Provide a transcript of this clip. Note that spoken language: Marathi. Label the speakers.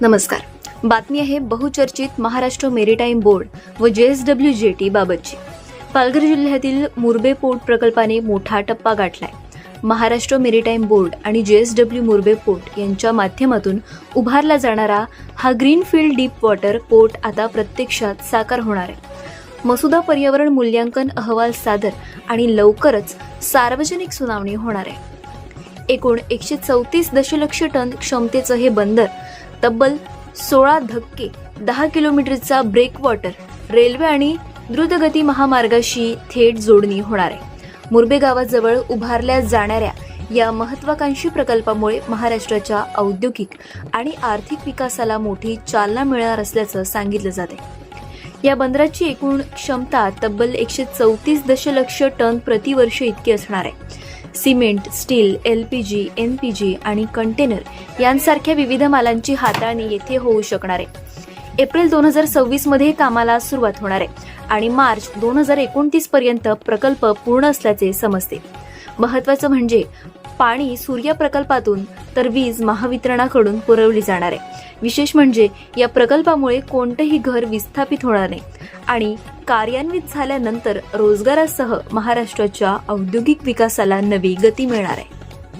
Speaker 1: नमस्कार. बातमी आहे बहुचर्चित महाराष्ट्र मेरीटाईम बोर्ड व जे एस डब्ल्यू जे टी बाबतची. पालघर जिल्ह्यातील मुरबे पोर्ट प्रकल्पाने मोठा टप्पा गाठलाय. महाराष्ट्र मेरीटाईम बोर्ड आणि जे एस डब्ल्यू मुरबे पोर्ट यांच्या माध्यमातून उभारला जाणारा हा ग्रीनफील्ड डीप वॉटर पोर्ट आता प्रत्यक्षात साकार होणार आहे. मसुदा पर्यावरण मूल्यांकन अहवाल सादर आणि लवकरच सार्वजनिक सुनावणी होणार आहे. एकूण एकशे चौतीस दशलक्ष टन क्षमतेचं हे बंदर तब्बल सोळा धक्के दहा किलोमीटरचा ब्रेकवॉटर रेल्वे आणि द्रुतगती महामार्गाशी थेट जोडणी होणार आहे. मुरबे गावाजवळ उभारल्या जाणाऱ्या या महत्वाकांक्षी प्रकल्पामुळे महाराष्ट्राच्या औद्योगिक आणि आर्थिक विकासाला मोठी चालना मिळणार असल्याचं सांगितलं जाते या बंदराची एकूण क्षमता तब्बल एकशे चौतीस दशलक्ष टन प्रतिवर्ष इतकी असणार आहे. Cement steel L P G N P G आणि कंटेनर यांसारख्या विविध मालांची हाताळणी येथे होऊ शकणार आहे. एप्रिल दोन हजार सव्वीसमध्ये कामाला सुरुवात होणार आहे आणि मार्च दोन हजार एकोणतीस पर्यंत प्रकल्प पूर्ण असल्याचे समजते. महत्वाचं म्हणजे पाणी सूर्य प्रकल्पातून तर वीज महावितरणाकडून पुरवली जाणार आहे. विशेष म्हणजे या प्रकल्पामुळे कोणतंही घर विस्थापित होणार नाही. आणि कार्यान्वित झाल्यानंतर रोजगारासह महाराष्ट्राच्या औद्योगिक विकासाला नवी गती मिळणार आहे.